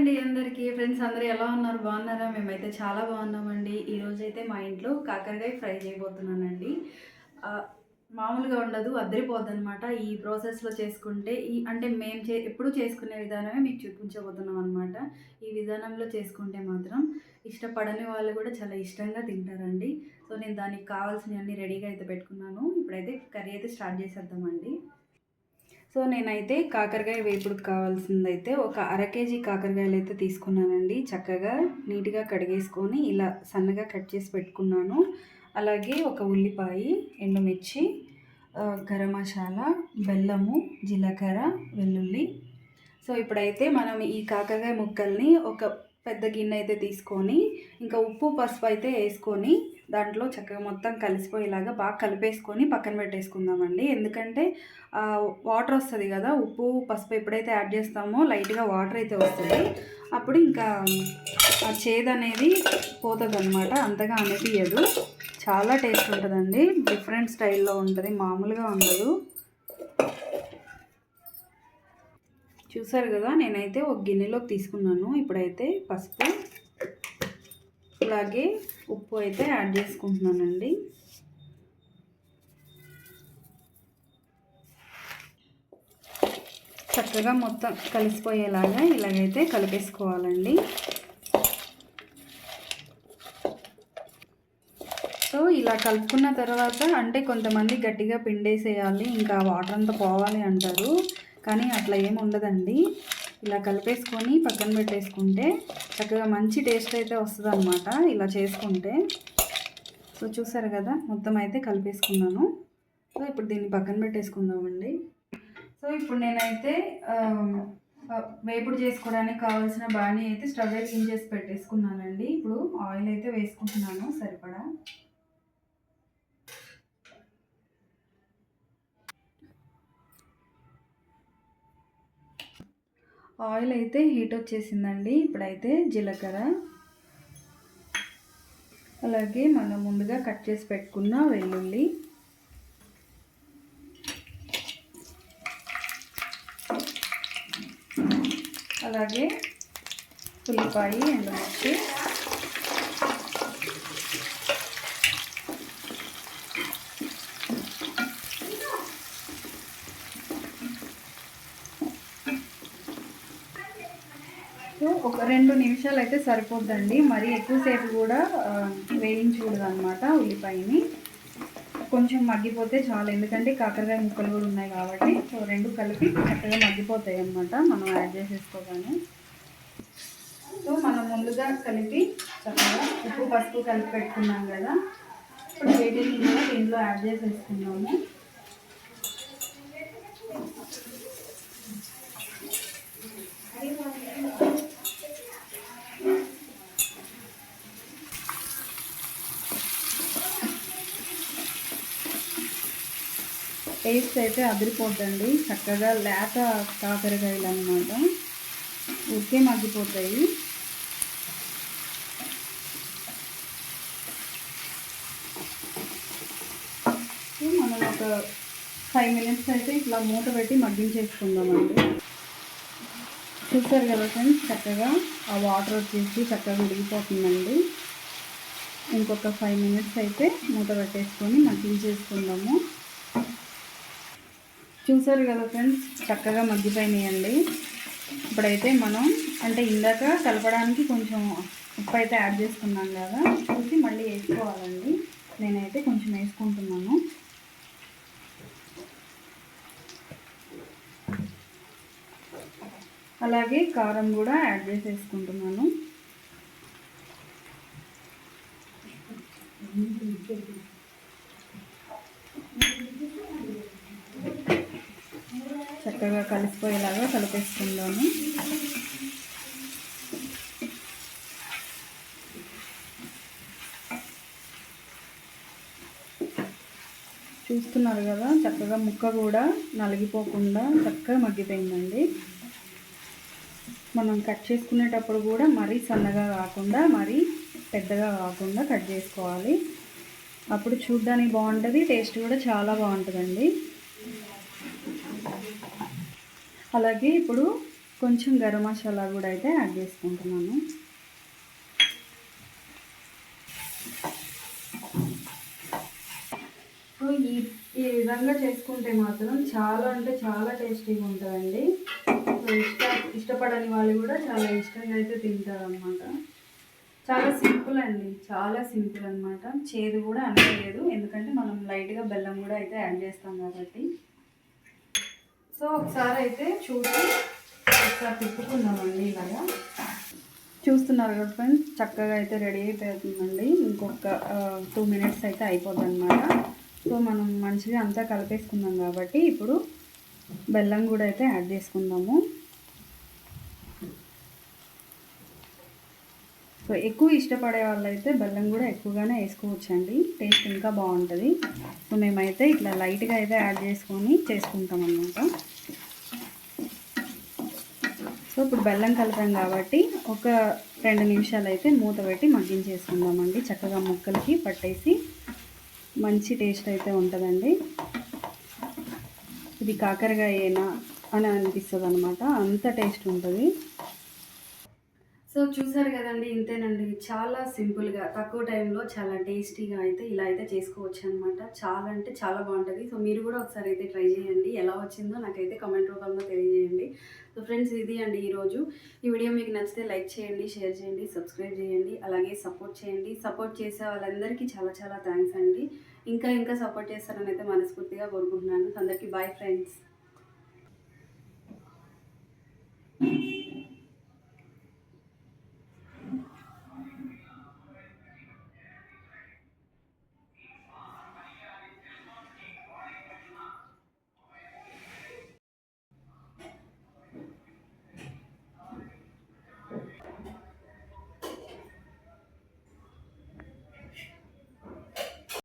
అండి అందరికీ. ఫ్రెండ్స్ అందరూ ఎలా ఉన్నారు? బాగున్నారా? మేమైతే చాలా బాగున్నామండి. ఈరోజు అయితే మా ఇంట్లో కాకరకాయ ఫ్రై చేయబోతున్నానండి. మామూలుగా ఉండదు అద్దరిపోద్ది అనమాట ఈ ప్రాసెస్లో చేసుకుంటే ఈ అంటే మేము చే ఎప్పుడు చేసుకునే విధానమే మీకు చూపించబోతున్నాం అనమాట ఈ విధానంలో చేసుకుంటే మాత్రం ఇష్టపడని వాళ్ళు కూడా చాలా ఇష్టంగా తింటారండి. సో నేను దానికి కావాల్సినవన్నీ రెడీగా అయితే పెట్టుకున్నాను. ఇప్పుడైతే కర్రీ అయితే స్టార్ట్ చేసేద్దామండి. సో నేనైతే కాకరకాయ వేపుడుకు కావాల్సిందైతే ఒక అర కేజీ కాకరకాయలు అయితే తీసుకున్నానండి. చక్కగా నీట్గా కడిగేసుకొని ఇలా సన్నగా కట్ చేసి పెట్టుకున్నాను. అలాగే ఒక ఉల్లిపాయ ఎండుమిర్చి గరం మసాలా బెల్లము జీలకర్ర వెల్లుల్లి. సో ఇప్పుడైతే మనం ఈ కాకరకాయ ముక్కల్ని ఒక పెద్ద గిన్నె అయితే తీసుకొని ఇంకా ఉప్పు పసుపు అయితే వేసుకొని దాంట్లో చక్కగా మొత్తం కలిసిపోయేలాగా బాగా కలిపేసుకొని పక్కన పెట్టేసుకుందామండి. ఎందుకంటే వాటర్ వస్తుంది కదా ఉప్పు పసుపు ఎప్పుడైతే యాడ్ చేస్తామో లైట్గా వాటర్ అయితే వస్తుంది. అప్పుడు ఇంకా ఆ చేదు అనేది పోతుంది అనమాట అంతగా అనిపించదు చాలా టేస్ట్ ఉంటుందండి. డిఫరెంట్ స్టైల్లో ఉంటుంది మామూలుగా ఉండదు. చూసారు కదా నేనైతే ఒక గిన్నెలోకి తీసుకున్నాను. ఇప్పుడైతే పసుపు అలాగే ఉప్పు అయితే యాడ్ చేసుకుంటున్నానండి. చక్కగా మొత్తం కలిసిపోయేలాగా ఇలాగైతే కలిపేసుకోవాలండి. సో ఇలా కలుపుకున్న తర్వాత అంటే కొంతమంది గట్టిగా పిండేసేయాలి ఇంకా వాటర్ అంతా పోవాలి అంటారు. కానీ అట్లా ఏమి ఉండదండి. ఇలా కలిపేసుకొని పక్కన పెట్టేసుకుంటే చక్కగా మంచి టేస్ట్ అయితే వస్తుంది అనమాట ఇలా చేసుకుంటే. సో చూసారు కదా మొత్తం అయితే కలిపేసుకున్నాను. సో ఇప్పుడు దీన్ని పక్కన పెట్టేసుకుందామండి. సో ఇప్పుడు నేనైతే వేపుడు చేసుకోవడానికి కావాల్సిన బాణీ అయితే స్టవ్ క్లీన్ చేసి పెట్టేసుకున్నానండి. ఇప్పుడు ఆయిల్ అయితే వేసుకుంటున్నాను సరిపడా. ఆయిల్ అయితే హీట్ వచ్చేసిందండి. ఇప్పుడైతే జీలకర్ర. అలాగే మనం ముందుగా కట్ చేసి పెట్టుకున్న వెల్లుల్లి. అలాగే ఉల్లిపాయ ఎండుమిర్చి. ఒక రెండు నిమిషాలు అయితే సరిపోద్దండి. మరి ఎక్కువసేపు కూడా వేయించకూడదు అనమాట ఉల్లిపాయని. కొంచెం మగ్గిపోతే చాలు. ఎందుకంటే కాకరకాయ ముక్కలు కూడా ఉన్నాయి కాబట్టి సో రెండు కలిపి చక్కగా మగ్గిపోతాయి అన్నమాట మనం యాడ్ చేసేసుకోగానే. సో మనం ముందుగా కలిపి చక్కగా ఉప్పు పసుపు కలిపి పెట్టుకున్నాం కదా. ఇప్పుడు వీటిని కూడా దీంట్లో యాడ్ చేసేసుకున్నాము టేస్ట్ అయితే అదిరిపోతుంది చక్కగా లేత కాకరకాయలు అనమాట ఉరికే మగ్గిపోతాయి మనం ఒక ఫైవ్ మినిట్స్ అయితే ఇట్లా మూట పెట్టి మగ్గించేసుకుందామండి. చూస్తారు కదా ఫ్రెండ్స్ చక్కగా ఆ వాటర్ వచ్చేసి చక్కగా ఉడిగిపోతుందండి ఇంకొక ఫైవ్ మినిట్స్ అయితే మూత పెట్టేసుకొని మగ్గించేసుకుందాము. చూసారు కదా ఫ్రెండ్స్ చక్కగా మగ్గిపోయినాయండి. ఇప్పుడైతే మనం అంటే ఇందాక కలపడానికి కొంచెం ఉప్పు అయితే యాడ్ చేసుకున్నాం కదా చూసి మళ్ళీ వేసుకోవాలండి. నేనైతే కొంచెం వేసుకుంటున్నాను. అలాగే కారం కూడా యాడ్ చేసేసుకుంటున్నాను. చక్కగా కలిసిపోయేలాగా కలిపేసుకుందాము. చూస్తున్నారు కదా చక్కగా ముక్క కూడా నలిగిపోకుండా చక్కగా మగ్గిపోయిందండి. మనం కట్ చేసుకునేటప్పుడు కూడా మరీ సన్నగా కాకుండా మరీ పెద్దగా కాకుండా కట్ చేసుకోవాలి. అప్పుడు చూడ్డానికి బాగుంటుంది టేస్ట్ కూడా చాలా బాగుంటుందండి. అలాగే ఇప్పుడు కొంచెం గరం మసాలా కూడా అయితే యాడ్ చేసుకుంటున్నాను. ఇప్పుడు ఈ ఈ విధంగా చేసుకుంటే మాత్రం చాలా అంటే చాలా టేస్టీగా ఉంటుందండి. ఇష్ట ఇష్టపడని వాళ్ళు కూడా చాలా ఇష్టంగా అయితే తింటారు అనమాట చాలా సింపుల్ అండి చాలా సింపుల్ అనమాట చేదు కూడా అనలేదు ఎందుకంటే మనం లైట్గా బెల్లం కూడా అయితే యాడ్ చేస్తాం కాబట్టి. సో ఒకసారి అయితే చూసి ఒకసారి తిప్పుకుందామండి ఇలాగా. చూస్తున్నారు కదా ఫ్రెండ్స్ చక్కగా అయితే రెడీ అయిపోతుందండి. ఇంకొక టూ మినిట్స్ అయితే అయిపోద్ది అనమాట సో మనం మంచిగా అంతా కలిపేసుకున్నాం కాబట్టి ఇప్పుడు బెల్లం కూడా అయితే యాడ్ చేసుకుందాము. సో ఎక్కువ ఇష్టపడే వాళ్ళైతే బెల్లం కూడా ఎక్కువగానే వేసుకోవచ్చండి. టేస్ట్ ఇంకా బాగుంటుంది. సో మేమైతే ఇట్లా లైట్గా అయితే యాడ్ చేసుకొని చేసుకుంటాం అన్నమాట. సో ఇప్పుడు బెల్లం కలిపాం కాబట్టి ఒక రెండు నిమిషాలు అయితే మూత పెట్టి మగ్గించేసుకుందామండి. చక్కగా ముక్కలకి పట్టేసి మంచి టేస్ట్ అయితే ఉంటుందండి. ఇది కాకరకాయేనా అని అనిపిస్తుంది అనమాట అంత టేస్ట్ ఉంటుంది. సో చూసారు కదండి ఇంతేనండి. చాలా సింపుల్గా తక్కువ టైంలో చాలా టేస్టీగా అయితే ఇలా అయితే చేసుకోవచ్చు అనమాట చాలా అంటే చాలా బాగుంటుంది. సో మీరు కూడా ఒకసారి అయితే ట్రై చేయండి. ఎలా వచ్చిందో నాకైతే కమెంట్ రూపంలో తెలియజేయండి. సో ఫ్రెండ్స్ ఇది అండి ఈరోజు. ఈ వీడియో మీకు నచ్చితే లైక్ చేయండి షేర్ చేయండి సబ్స్క్రైబ్ చేయండి అలాగే సపోర్ట్ చేయండి. సపోర్ట్ చేసే వాళ్ళందరికీ చాలా చాలా థ్యాంక్స్ అండి. ఇంకా ఇంకా సపోర్ట్ చేస్తారని అయితే మనస్ఫూర్తిగా కోరుకుంటున్నాను. అందరికీ బాయ్ ఫ్రెండ్స్.